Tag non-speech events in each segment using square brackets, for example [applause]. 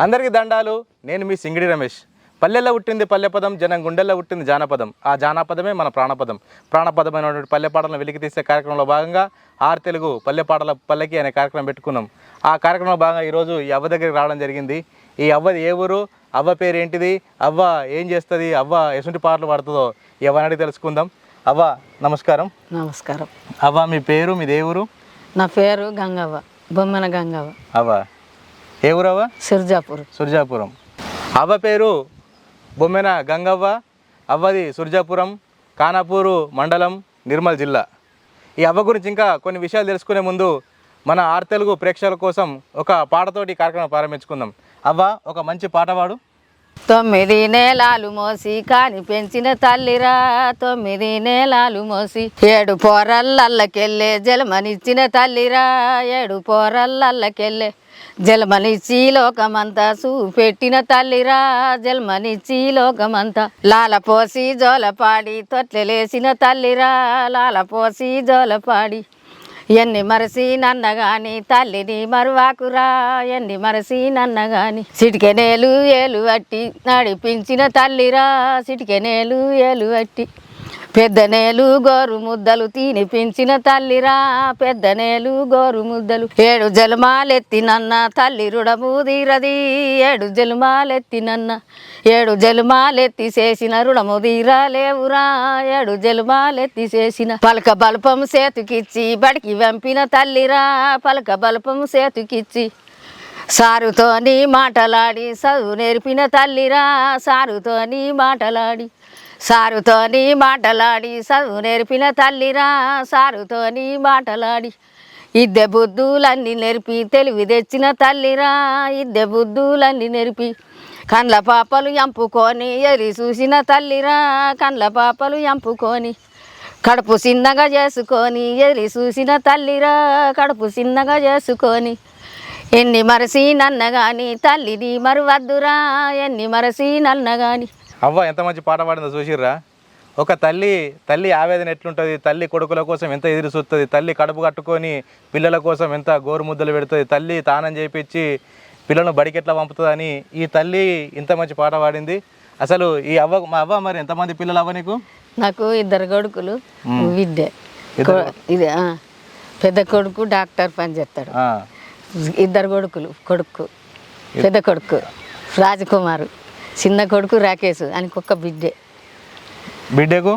అందరికీ దండాలు. నేను మీ సింగిడి రమేష్. పల్లెల్లో పుట్టింది పల్లెపదం జనం గుండెల్లో పుట్టింది జానపదం. ఆ జానపదమే మన ప్రాణపదం. ప్రాణపదమైనటువంటి పల్లె పాటలను వెలికి తీసే కార్యక్రమంలో భాగంగా ఆరు తెలుగు పల్లె పాటల పల్లెకి అనే కార్యక్రమం పెట్టుకున్నాం. ఆ కార్యక్రమంలో భాగంగా ఈరోజు ఈ అవ్వ దగ్గరికి రావడం జరిగింది. ఈ అవ్వది ఏ ఊరు? అవ్వ పేరు ఏంటిది? అవ్వ ఏం చేస్తుంది? అవ్వ ఎటువంటి పాటలు పాడుతుందో ఎవరిని తెలుసుకుందాం. అవ్వ నమస్కారం. నమస్కారం. అవ్వ మీ పేరు? మీది ఏ ఊరు? నా పేరు గంగవ్వ. బొమ్మన గంగవ్వ. అవ్వ ఏ ఊరు అవ్వ సిర్జాపూర్. సుర్జాపురం. అవ్వ పేరు బొమ్మెన గంగవ్వ అవ్వది సుర్జాపురం కానాపూరు మండలం నిర్మల్ జిల్లా. ఈ అవ్వ గురించి ఇంకా కొన్ని విషయాలు తెలుసుకునే ముందు మన ఆర్ తెలుగు ప్రేక్షకుల కోసం ఒక పాటతోటి కార్యక్రమం ప్రారంభించుకుందాం. అవ్వ ఒక మంచి పాట పాడు. తొమ్మిది నేలాలు మోసి కాని పెంచిన తల్లిరా తొమ్మిది నేలాలు మోసి ఏడు పోరల్లకెళ్ళే జలమనిచ్చిన తల్లిరా ఏడు పోరల్లకెళ్ళే జలమనిచ్చి లోకమంతా చూపెట్టిన తల్లిరా జలమనిచ్చి లోకమంతా లాల పోసి జోలపాడి తొట్లెలేసిన తల్లిరా లాల పోసి జోలపాడి. ఎన్ని మరసి నన్నగాని తల్లిని మరువాకురా ఎన్ని మరసి నన్నగాని. సిటికెనేలు ఏలు అట్టి నడిపించిన తల్లిరా సిటికెనేలు ఏలు అట్టి. పెద్దనేలు గోరు ముద్దలు తినిపించిన తల్లిరా పెద్దనేలు గోరు ముద్దలు. ఏడు జలమాలెత్తి నన్న తల్లి రుడము తీరది. ఏడు జలుమాలెత్తి నన్న ఏడు జలమాలెత్తి చేసిన రుణము తీరలేవురా. ఏడు జలమాలెత్తి చేసిన పలక బల్పం సేతుకిచ్చి బడికి వెంపిన తల్లిరా పలక బల్పం సేతుకిచ్చి సారుతోని మాటలాడి చదువు నేర్పిన తల్లిరా సారుతోని మాటలాడి సారుతోని మాటలాడి చదువు నేర్పిన తల్లిరా సారుతోని మాటలాడి. ఇద్దె బుద్ధులన్నీ నేర్పి తెలివి తెచ్చిన తల్లిరా ఇద్దె బుద్ధులన్నీ నేర్పి. కండ్ల పాపలు ఎంపుకొని ఎరి చూసిన తల్లిరా కండ్ల పాపలు ఎంపుకొని. కడుపు చిన్నగా చేసుకొని ఎరి చూసిన తల్లిరా కడుపు చిన్నగా చేసుకొని. ఎన్ని మరసి కానీ తల్లిని మరువద్దురా ఎన్ని మరసి కానీ అవ్వ ఎంత మంచి పాట పాడిందో చూసిర్రా? ఒక తల్లి తల్లి ఆవేదన ఎట్లుంటుంది? తల్లి కొడుకుల కోసం ఎంత ఎదురు చూస్తుంది? తల్లి కడుపు కట్టుకొని పిల్లల కోసం ఎంత గోరు ముద్దలు పెడుతుంది? తల్లి తానం చేపించి పిల్లలను బడికి ఎట్లా పంపుతుందని ఈ తల్లి ఇంత మంచి పాట పాడింది. అసలు ఈ అవ్వ మా అవ్వ మరి ఎంతమంది పిల్లలు అవ్వ నీకు? నాకు ఇద్దరు కొడుకులు విద్య ఇది పెద్ద కొడుకు డాక్టర్ పని చేస్తాడు. ఇద్దరు కొడుకులు కొడుకు పెద్ద కొడుకు రాజకుమారు. చిన్న కొడుకు రాకేష్ ఆయనకు ఒక్క బిడ్డే. బిడ్డకు?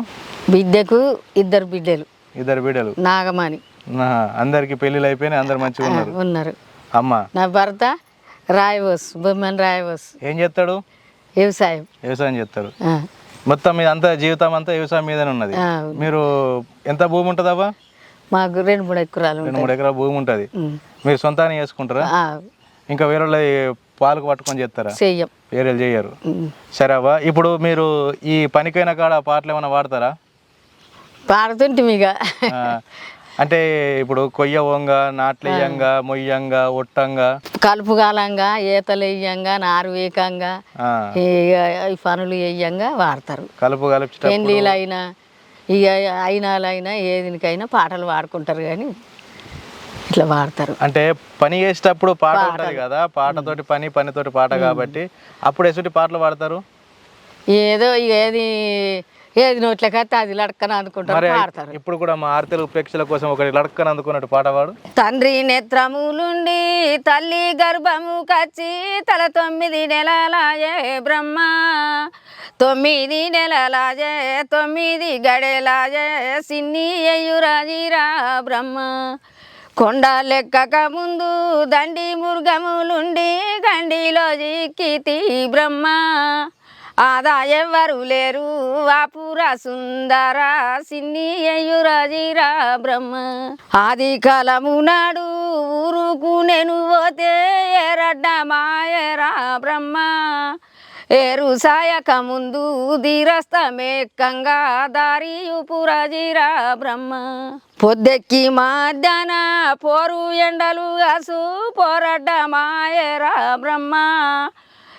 బిడ్డకు ఇద్దరు బిడ్డలు. ఇద్దరు బిడ్డలు. నాగమణి. ఆ, అందరికి పెళ్ళిళ్ళు అయిపోయినాయి అందరు మంచిగా ఉన్నారు. ఉన్నారు. అమ్మ. నా భర్త రాయవోస్ బొమ్మన్ రాయవోస్ ఏం చేస్తాడు? వ్యవసాయం. వ్యవసాయం చేస్తాడు. ఆ, మొత్తం మీద అంతా జీవితం అంతా వ్యవసాయం మీదనే ఉన్నది. మీరు ఎంత భూమి ఉంటుంది అవ్వ మాకు రెండు మూడు ఎకరాలు రెండు మూడు ఎకరాల భూమి ఉంటుంది. మీరు సొంతాన్ని చేసుకుంటారా? ఇంకా వేరే పాలకు పట్టుకొని చేస్తారా? చెయ్యం. వేరే చేయరు. సరే అవ్వ ఇప్పుడు మీరు ఈ పనికైన కాడ పాటలు ఏమైనా వాడతారా పాడుతుంటే ఇక అంటే ఇప్పుడు కొయ్య వంగ నాట్లేయంగా మొయ్యంగా ఒట్టంగా. కలుపు కాలంగా ఈతలు వేయంగా నారు వేకంగా ఈ పనులు వేయంగా వాడతారు. కలుపు కలిపి పెళ్ళిళ్ళు అయినా ఇక అయినాలైనా ఏదినికైనా పాటలు పాడుకుంటారు కానీ ఇట్లా వాడతారు. అంటే పని చేసేటప్పుడు పాట ఉంటుంది కదా పాటతోటి పని పనితోటి పాట కాబట్టి అప్పుడు ఎసుటి పాటలు పాడతారు ఏదో ఏది ఏది నోట్లకైతే అది లడక్కన అనుకుంటారు పాడతారు. ఇప్పుడు కూడా మా ఆర్తెలు ప్రేక్షకుల కోసం ఒకటి లడక్కని అందుకున్నట్టు పాట పాడు తండ్రి నేత్రములుండి తల్లి గర్భము కచ్చి తల తొమ్మిది నెలలాయే బ్రహ్మ తొమ్మిది నెలలాజే తొమ్మిది గడేలాజే సిన్ని అయ్యురాజీరా బ్రహ్మ. కొండ లెక్కక ముందు దండి మృగములుండి గండిలో జిక్కితి బ్రహ్మ. ఆదా ఎవ్వరు లేరు వాపుర సుందర సిన్ని అయ్యురాజీరా బ్రహ్మ. ఆది కాలము నాడు ఊరుకు నేను పోతే ఎరడ్డ మాయరా బ్రహ్మ. ఏరు ముందు ధీరస్తమేకంగా దారియు పురజీరా బ్రహ్మ. పొద్దెక్కి మధ్యాహ్న పోరు ఎండలు అసు పోరడ్డ మాయరా బ్రహ్మ.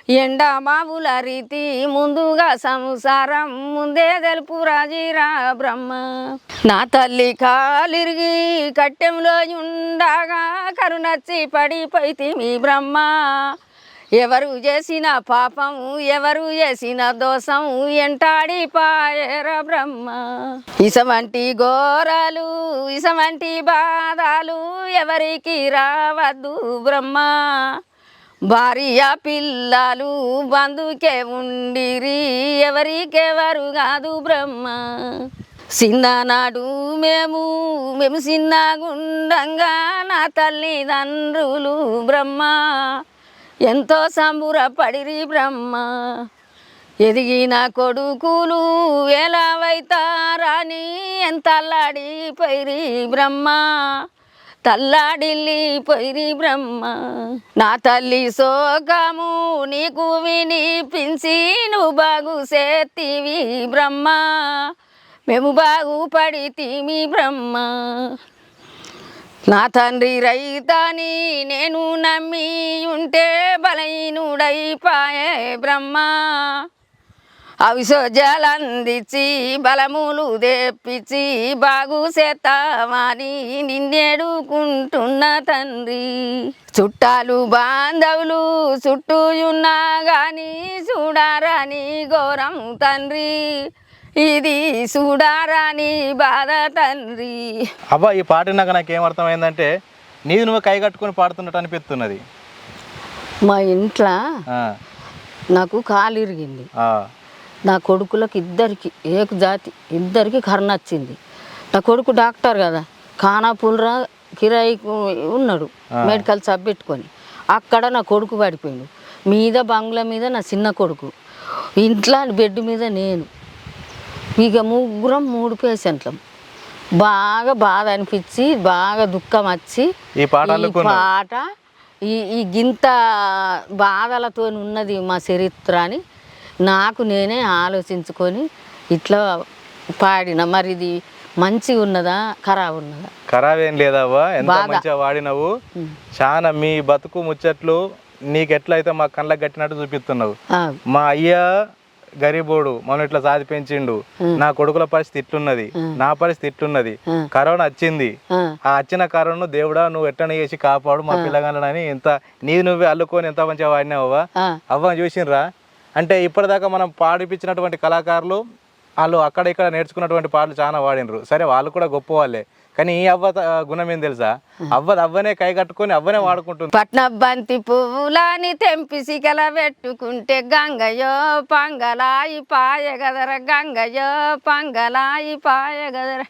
ఎండ మావుల రీతి ముందుగా సంసారం ముందే తెలుపు రాజీరా బ్రహ్మ. నా తల్లి కాలిరిగి కట్టెంలో ఉండగా కరుణచ్చి పడిపోయి మీ బ్రహ్మ. ఎవరు చేసిన పాపము ఎవరు చేసిన దోషము ఎంటాడి పాయర బ్రహ్మ. ఇసమంటి ఘోరాలు ఇసమంటి బాధలు ఎవరికి రావద్దు బ్రహ్మ. భార్య పిల్లలు బంధుకే ఉండిరి ఎవరికెవరు కాదు బ్రహ్మ. చిన్ననాడు మేము మేము చిన్నగుండంగా నా తల్లిదండ్రులు బ్రహ్మ. ఎంతో సంబురపడిరి బ్రహ్మ. ఎదిగిన కొడుకులు ఎలావైతారని ఎంత పైరి బ్రహ్మ. తల్లాడిల్లి పైరి బ్రహ్మ. నా తల్లి సోకము నీకు వినిపించి నువ్వు బాగు సేతివి బ్రహ్మ. మేము బాగుపడితిమి బ్రహ్మ. నా తండ్రి రైతాని నేను నమ్మి ఉంటే బలహీనుడైపాయే బ్రహ్మ. అవిసోజాలందించి బలములు తెప్పించి బాగు చేస్తామని నిన్నెడుకుంటున్న తండ్రి. చుట్టాలు బాంధవులు చుట్టూ ఉన్నా గాని చూడారని ఘోరం తండ్రి. ఇది చూడారని బాధ తండ్రి. అబ్బా ఈ పాట నాకు నాకు ఏం అర్థమైందంటే నీది నువ్వు కై కట్టుకొని పాడుతున్నట్టు అనిపిస్తున్నది. మా ఇంట్లో నాకు కాలు ఇరిగింది నా కొడుకులకు ఇద్దరికి ఏకు జాతి ఇద్దరికి కర్ణ వచ్చింది నా కొడుకు డాక్టర్ కదా ఖానాపూల్రా కిరాయికి ఉన్నాడు మెడికల్ సబ్ పెట్టుకొని. అక్కడ నా కొడుకు పడిపోయిండు. మీద బంగ్లా మీద నా చిన్న కొడుకు. ఇంట్లో బెడ్ మీద నేను. ఇక ముగ్గురం మూడు పేషెంట్లం. బాగా బాధ అనిపించి బాగా దుఃఖం వచ్చి ఈ పాట ఈ ఈ గింత బాధలతో ఉన్నది మా చరిత్ర అని నాకు నేనే ఆలోచించుకొని ఇట్లా పాడిన. మరి ఇది మంచిగా ఉన్నదా ఖరాబ్ ఉన్నదా? ఖరాబ్ ఏం లేదవ్వా? ఎంత. మంచిగా వాడినవు? చాలా మీ బతుకు ముచ్చట్లు నీకు ఎట్లయితే మా కళ్ళకి కట్టినట్టు చూపిస్తున్నావు. మా అయ్య గరీబోడు మనం ఇట్లా సాధి పెంచిండు నా కొడుకుల పరిస్థితి ఇట్లున్నది. నా పరిస్థితి ఇట్లున్నది. కరోనా వచ్చింది. ఆ, వచ్చిన కరోనా దేవుడా నువ్వు ఎట్టన చేసి కాపాడు మా పిల్లగాళ్ళని ఎంత నీది నువ్వే అల్లుకొని ఎంత మంచిగా వాడినావా అవ్వ? చూసిండ్రా? అంటే ఇప్పటిదాకా మనం పాడిపించినటువంటి కళాకారులు వాళ్ళు అక్కడ ఇక్కడ నేర్చుకున్నటువంటి పాటలు చాలా వాడినరు. సరే వాళ్ళు కూడా గొప్ప వాళ్ళే కానీ ఈ అవ్వ గుణం ఏం తెలుసా? అవ్వది అవ్వనే కై కట్టుకొని అవ్వనే వాడుకుంటుంది. పట్న బంతి పువ్వులని తెంపి సిగల పెట్టుకుంటే గంగయో పంగలాయి పాయ గదర గంగయో పంగలాయి పాయ గదర.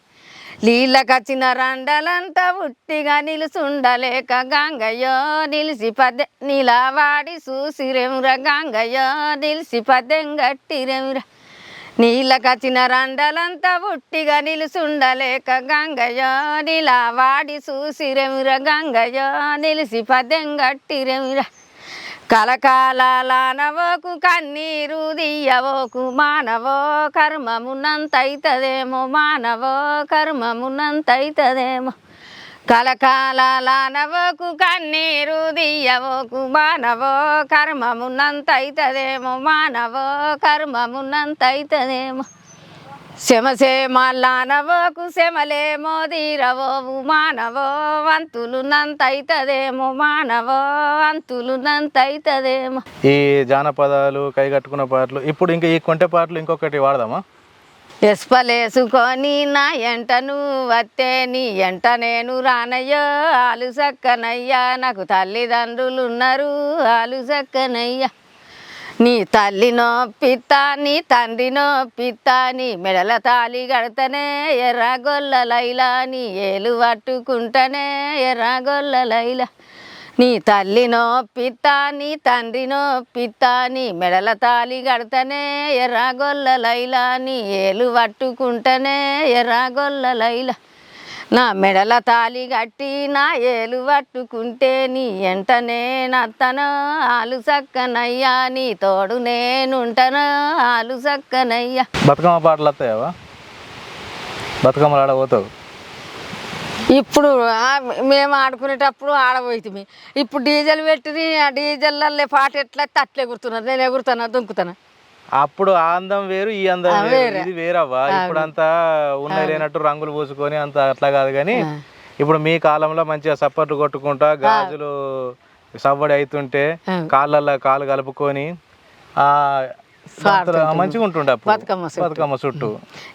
నీళ్ళకచ్చిన రండలంతా ఉట్టిగా నిలుసుండలేక గంగయ్యో నిలిసి పద్దె నీలవాడి చూసిరేమురా గంగయ్యో నిలిసి పద్దెం గట్టిరేమురా నీళ్ళకచ్చిన రండలంతా ఉట్టిగా నిలుసుండలేక గంగయ్యో నీలవాడి చూసిరెముర గంగయ్య నిలిసి పద్దెం గట్టిరెముర కలకాలనవోకు కన్నీరు దియ్యవోకు మానవో కర్మమున్నంతైతదేమో మానవో కర్మమున్నంతైతదేమో కలకాలనవోకు కన్నీరు దియవోకు మానవో కర్మమున్నంతైతదేమో మానవో కర్మమున్నంతైతదేమో శమశేమల్లానవోకు శమలేమో దీరవోవు మానవో వంతులున్నంతైతదేమో మానవో వంతులున్నంతైతదేమో ఈ జానపదాలు కై కట్టుకున్న పాటలు ఇప్పుడు ఇంకా ఈ కొంటె పాటలు ఇంకొకటి వాడదామా? ఎస్పలేసుకొని నా ఎంట నువ్వు వత్తే నీ ఎంట నేను రానయ్యో ఆలు సక్కనయ్యా నాకు తల్లిదండ్రులు ఉన్నారు ఆలు సక్కనయ్యా. నీ తల్లి నొప్పిత్త నీ తండ్రి నొప్పిత్త నీ మెడల తాలి కడతనే ఎర్రగొల్ల లైలా నీ ఏలు పట్టుకుంటనే ఎర్రగొల్ల లైలా. నీ తల్లి పిత్త నీ తండ్రి పిత్త నీ మెడల తాలి కడతనే ఎర్రగొల్ల లైలా నీ ఏలు పట్టుకుంటనే ఎర్రగొల్ల లైలా. నా మెడల తాలి కట్టి నా ఏలు పట్టుకుంటే నీ ఎంటనే నత్తను ఆలు సక్కనయ్యా నీ తోడు నేనుంటను ఆలు సక్కనయ్యా. బతుకమ్మ పాటలు వస్తాయవా బతుకమ్మలు ఆడబోతావు ఇప్పుడు మేము ఆడుకునేటప్పుడు ఆడబోతుంది ఇప్పుడు డీజిల్ పెట్టి ఆ డీజిల్లో పాట ఎట్లా వస్తే అట్లా ఎగురుతున్నారు. నేను ఎగురుతానా దుంకుతానా? అప్పుడు ఆ అందం వేరు ఈ అందం వేరు. ఇది వేరవ్వా? ఇప్పుడు అంతా ఉన్న లేనట్టు రంగులు పూసుకొని అంత అట్లా కాదు కానీ ఇప్పుడు మీ కాలంలో మంచిగా సప్పట్లు కొట్టుకుంటా గాజులు సవ్వడి అవుతుంటే. కాళ్ళల్లో కాలు కలుపుకొని ఆ మంచిగా ఉంటుండే బతుకమ్మ చుట్టూ.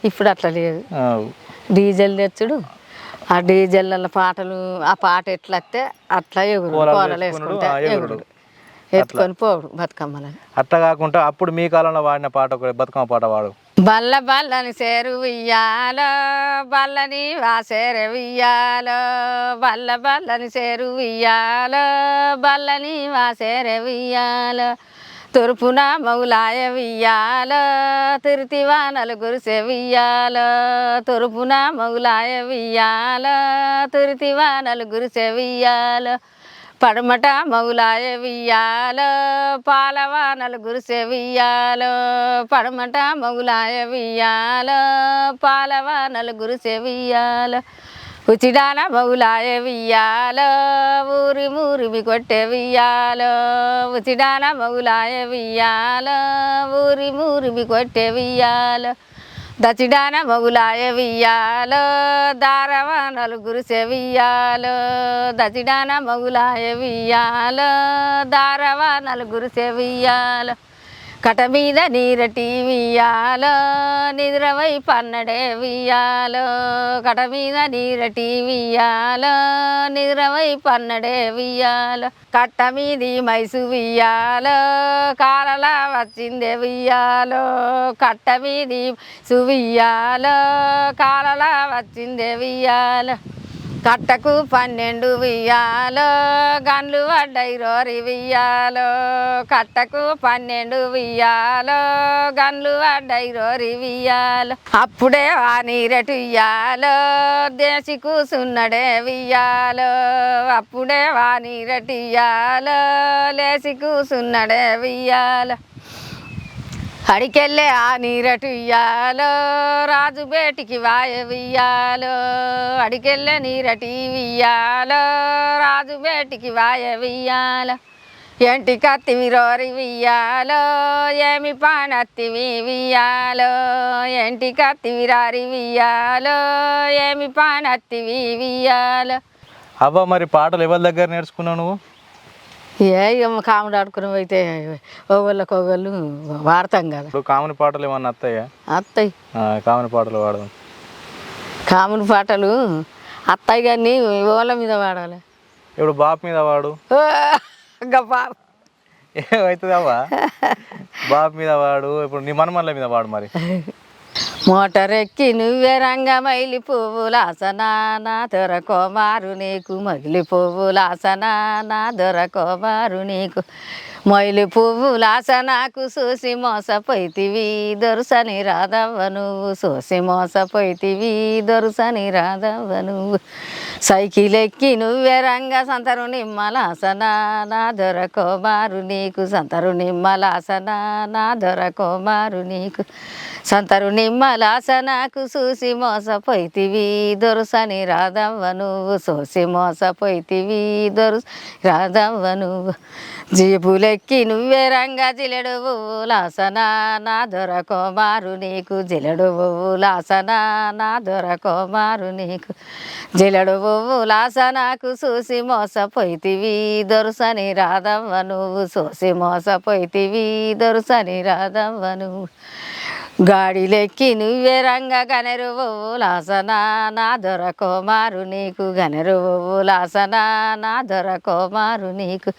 ఇప్పుడు అట్లా లేదు. డీజిల్ తెచ్చుడు ఆ డీజిల్ పాటలు ఆ పాట ఎట్లా వస్తే అట్లా ఎగురు వేసుకుంటే. ఎగురుడు. ఎత్తుకొని పోడు బతుకమ్మలని. అట్లా కాకుండా అప్పుడు మీ కాలంలో వాడిన పాట ఒక బతుకమ్మ పాట వాడు. బల్ల బల్లని సేరు వియ్యాలో బల్లని వాసేరు వియ్యాలో బల్ల బల్లని సేరు వియ్యాలో బల్లని వాసేరు వియ్యాలో తూర్పున మౌలాయ వియ్యాల తిరుతివా నలుగురు సెవియ్యాలో తూర్పున మౌలాయ వియ్యాల తిరుతివా నలుగురు సెవియ్యాలో పడమట మౌలాయ వియ్యాలో పాలవా నలుగురు సెవియ్యాలో పడమట మౌలాయ వియ్యాల పాలవా నలుగురు సెవియ్యాలో ఉచిడాన బౌలాయ వియ్యాలో ఊరి మూరిమి కొట్టే వియ్యాలో. ఉచిడాన బౌలాయ వియ్యాలో ఊరి మూరిమి కొట్టే వియ్యాలో. దచిడాన మగులాయ వియ్యాలో దారవ నలుగురు సెవియ్యాలో దచిడాన మగులాయ వియ్యాలో దారవ నలుగురు సెవియ్యాలో కట మీద నీరటి వియ్యాలో నిద్రవై పన్నడే వియ్యాలో. కట మీద నీరటి వియ్యాలో నిద్రవై పన్నడే వియ్యాలో. కట్ట మీది మైసు వియ్యాలో కాలలా వచ్చిందే వియ్యాలో. కట్ట మీది సువియ్యాలో కాలలా వచ్చిందే వియ్యాలో. కట్టకు పన్నెండు వియ్యాలో గన్లు పడ్డాయి రోరి వియ్యాలో. కట్టకు పన్నెండు వియ్యాలో గన్లు పడ్డాయి రోరి వియ్యాలో. అప్పుడే వానీరటు ఇయ్యాలో దేశి కూసున్నడే వియ్యాలో. అప్పుడే వానీరటు ఇయ్యాలో లేచి కూసున్నడే వియ్యాలో. అడికెళ్ళే ఆ నీరటు ఇయ్యాలో రాజు బేటికి వాయవియ్యాలో అడికెళ్ళే నీరటి ఇయ్యాలో రాజు బేటికి వాయవియ్యాలో ఎంటి కత్తి విరోరి వియ్యాలో ఏమి పానత్తి వియ్యాలో. ఎంటి కత్తి విరారి వియ్యాలో ఏమి పానత్తి వియ్యాలో. అవ్వ మరి పాటలు ఎవరి దగ్గర నేర్చుకున్నావు నువ్వు? ఏ ఇక కామెడీ ఆడుకుని అయితే ఒకళ్ళకి ఒకళ్ళు వాడతాం కదా. ఇప్పుడు కామని పాటలు ఏమన్నా అత్తయ్య? ఆ, కామని పాటలు వాడదాం. కాముని పాటలు అత్తయ్య గారిని ఓల మీద పాడాలి ఇప్పుడు బాప్ మీద వాడు? ఓ, గప్ప ఏమవుతుంది అవ్వ బాప్ మీద వాడు ఇప్పుడు నీ మనమల్ల మీద వాడు మరి. [laughs] మోటరెక్కి ఎక్కి నువ్వే రంగమైలి పువ్వులాసనా నా దొరకోమారు నీకు మగిలి పువ్వులాసనా నా దొరకోమారు నీకు మొయిలి పువ్వులాసనాకు చూసి మోసపోయితివి దొరుసని రాదవ్వ నువ్వు చూసి మోసపోయితివి దొరుసని రాదవ్వ నువ్వు. సైకిల్ ఎక్కి నువ్వే రంగ సంతరు నిమ్మలాసనా నా దొరకోమారు నీకు. సంతరు నిమ్మలాసనా నా దొరకోమారు నీకు. సంతరు నిమ్మలాసనకు చూసి మోసపోయితివి దొరుసని రాధవ్వ నువ్వు. చూసి మోసపోయితివి దొరు రాధవ్వ నువ్వు. జీబులెక్కి నువ్వే రంగ జిలెడు లాసన నా దొరకోమారు నీకు. జిలెడు లాసన నా దొరకోమారు నీకు. జిలెడు పువ్వులాస నాకు చూసి మోసపోయితివి దొరుసని రాదవ్వ నువ్వు చూసి మోసపోయితివి దొరుసని రాదవ్వ నువ్వు. గాడిలెక్కి నువ్వే రంగ గనెరు లాసన నా దొరకోమారు నీకు గనెరు లాసన నా దొరకోమారు నీకు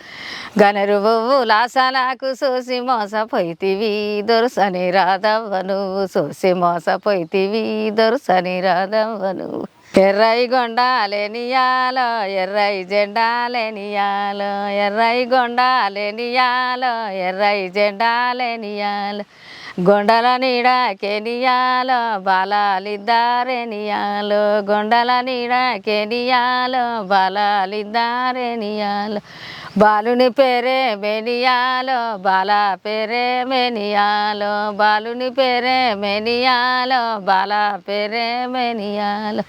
గనెరు లాసనకు చూసి మోసపోయితివి దొరుసని రాదవ్వ నువ్వు చూసి మోసపోయితివి దొరుసని రాదవ్వ నువ్వు. ఎర్రయి గొండాలెనియాలో ఎర్రయి జెండాలెనియాలో ఎర్రయి గొండాలెనియాలో ఎర్రయి జెండాలెనియాలో గొండల నీడ కెనియాలో బాలాలిద్దారెనియాలో గొండల నీడ కెనియాలో బాలాలిద్దారెనియాలో బాలుని పేరే మెనియాలో బాల పేరే మెనియాలో బాలుని పేరే మెనియాలో బాల పేరే మెనియాలో.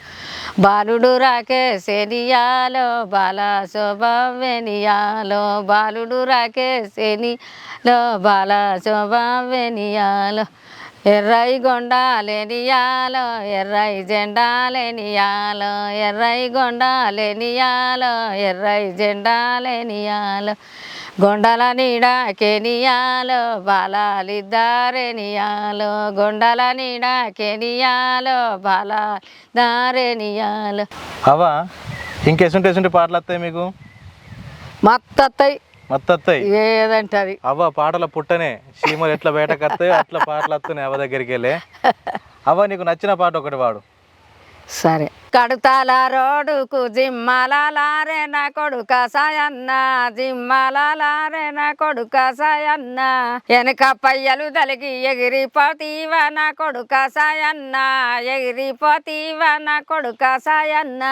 బాలుడు రాకే శనియాలో బాల శోభావెనియాలో బాలుడు రాకే శనిలో బాల శోభావెనియాలో ఎర్రై గొండాలెనియాలో ఎర్రై జెండాలెనియాలో ఎర్రై గొండాలెనియాలో ఎర్రై జెండాలెనియాలో గొండల నీడ కెనియాలో బాలాలిద్దారెనియాలో గొండల నీడ కెనియాలో బాలాలిద్దారెనియాలో. అవా? ఇంకెసుంటి పాటలు వస్తాయి మీకు? మత్తత్తయి. మొత్తం వస్తాయి ఏదంటే అది అవ్వ పాటల పుట్టనే. చీమలు ఎట్లా బయటకు వస్తాయి అట్లా పాటలు వస్తున్నాయి అవ్వ దగ్గరికి వెళ్ళి. అవ్వ నీకు నచ్చిన పాట ఒకటి వాడు సరే. కడుతాల రోడ్డుకు జిమ్మలారే నా కొడుక సాయన్న జిమ్మలారే నా కొడుక సాయన్న. వెనక పయ్యలు తలిగి ఎగిరిపోతీవా నా కొడుక సాయన్న ఎగిరిపోతీవా నా కొడుక సాయన్న.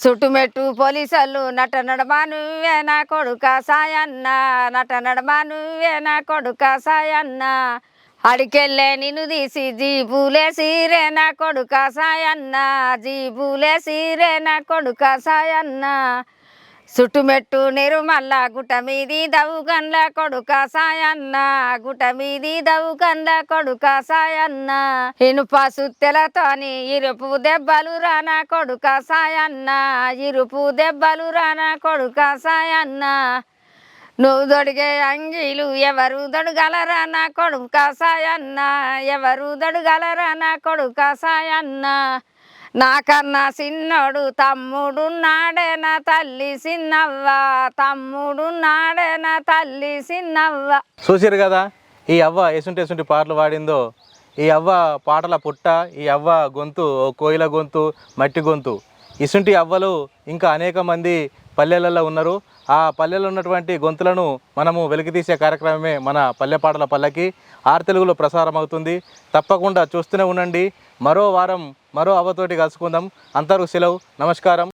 చుట్టుమెట్టు పోలీసులు నట నడమా నువ్వే నా కొడుక సాయన్న నట నడమా నువ్వే నా కొడుక సాయన్న. అడికెళ్ళే నిన్ను తీసి జీబులే సీరే నా కొడుక సాయన్న జీబులే సీరే నా కొడుక సాయన్న. చుట్టుమెట్టు నిరుమల్ల గుట్ట మీది దవుగన్ల కొడుక సాయన్న. గుట మీది దవుగన్ల కొడుక సాయన్న. ఇనుప సుత్తెలతోని ఇరుపు దెబ్బలు రానా కొడుక సాయన్న. ఇరుపు దెబ్బలు రానా కొడుక సాయన్న. నువ్వు దొడిగే అంగీలు ఎవరు దొడగలరా నా కొడుక సాయన్న. ఎవరు దొడగలరా నా కొడుక సాయన్న. నాకన్నా సిన్నడు తమ్ముడు నాడేన తల్లి చిన్నవ్వ తమ్ముడు నాడేన తల్లి చిన్నవ్వ చూసారు కదా ఈ అవ్వ ఎసుంటి ఎసుంటి పాటలు పాడిందో ఈ అవ్వ పాటల పుట్ట ఈ అవ్వ గొంతు ఓ కోయిల గొంతు మట్టి గొంతు. ఇసుంటి అవ్వలు ఇంకా అనేక మంది పల్లెలలో ఉన్నారు. ఆ పల్లెలో ఉన్నటువంటి గొంతులను మనము వెలికితీసే కార్యక్రమమే మన పల్లె పాటల పల్లకి. ఆరు తెలుగులో ప్రసారం అవుతుంది తప్పకుండా చూస్తూనే ఉండండి. మరో వారం మరో అవతోటి కలుసుకుందాం. అంతరు సెలవు. నమస్కారం.